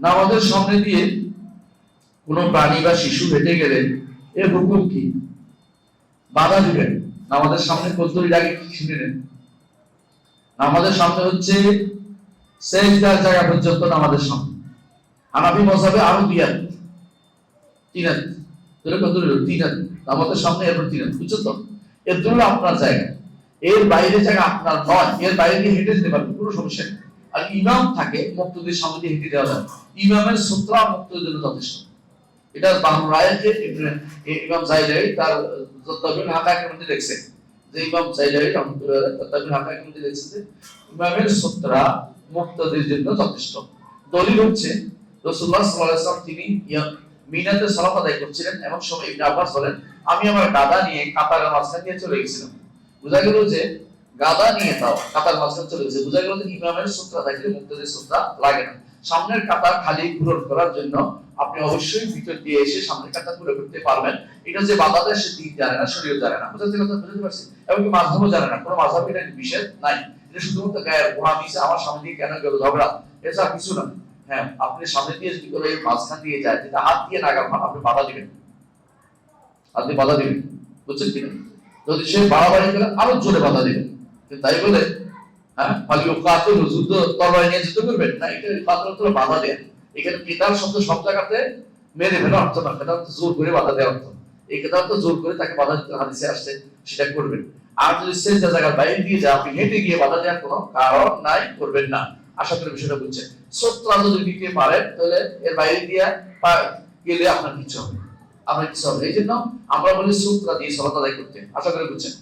নামাজের সামনে দিয়ে কোনো প্রাণী বা শিশু হেঁটে গেলে এর হুকুম কি? বাধা দিবেন। নামাজের সামনে কদ্দুরির লাগে শুনে নেন। নামাজের সামনে হচ্ছে সেজদার জায়গা পর্যন্ত নামাজের সামনে। হানাফি মজাবে আরও দুই হাত। তিন হাত। তাহলে কত তিন নামাজের সামনে এরপর তিন হাত। বুঝছ তো? এর দূর আপনার জায়গা। এর বাইরে জায়গা আপনার নয়। এর বাইরে হেঁটে যেতে পারবেন, কোনো সমস্যা নেই। আর ইমাম থাকে, মুক্তদের সামনে হেঁটে দেওয়া ইমামের সূত্রা মুক্তদের জন্য যথেষ্ট। এটা বাহন রায়কে ইমাম জাইলাই তার হাকাকের মধ্যে দেখছে। যে ইমাম হাকাকের মধ্যে দেখছে যে ইমামের সূত্রা মুক্তদের জন্য যথেষ্ট। দলিল হচ্ছে আলাইহি ওয়াসাল্লাম তিনি মিনাতে আদায় করছিলেন এমন সময় ইবনে আব্বাস বলেন, আমি আমার দাদা নিয়ে কাতারের মাঝখান দিয়ে চলে গেছিলাম। বোঝা গেল যে গাদা নিয়ে তাও কাতার মাঝখান চলে গেছে। বোঝা গেল যে ইমামের সূত্রা থাকলে মুক্তদের সূত্রা লাগে না। সামনের কাতার খালি পূরণ করার জন্য আপনি অবশ্যই ভিতর দিয়ে এসে সামনের কাতার পুরো করতে পারবেন। এটা যে বাধা দেয়, সে দিক জানে না শরীর জানে না। বুঝতে কথা বুঝতে পারছি? এমনকি মাঝহাবও জানে না, কোনো মাঝহাব এটা নিষেধ নাই। এটা শুধুমাত্র গায়ের গোড়া মিশে আমার সামনে দিয়ে কেন গেল ঝগড়া? এছাড়া কিছু না। হ্যাঁ আপনি সামনে দিয়ে যদি করে মাঝখান দিয়ে যায় যেটা হাত দিয়ে নাগাল পান আপনি বাধা দিবেন। আপনি বাধা দিবেন। বুঝছেন কিনা যদি সে বাড়াবাড়ি করে, আরও জোরে বাধা দিবেন। তাই বলে হ্যাঁ? যুদ্ধ নিয়ে যুদ্ধ করবেন? না, এটা বাধা দেয়। এখানে কেতাল শব্দ সব জায়গাতে অর্থ না। কেতাল জোর করে বাধা দেওয়ার অর্থ। এই কেতাল তো জোর করে তাকে বাধা দিতে হাদিসে আসছে, সেটা করবেন। আর যদি জায়গার বাইরে দিয়ে আপনি হেঁটে গিয়ে বাধা দেওয়ার কোনো কারণ নাই, করবেন না। আশা করি বিষয়টা বুঝছেন। যদি পারেন তাহলে এর বাইরে দিয়ে গেলে আপনার কিছু হবে। আপনার কিছু হবে। এই জন্য আমরা বলি সূত্রা দিয়ে সলাত আদায় করতে। আশা করি বুঝছেন।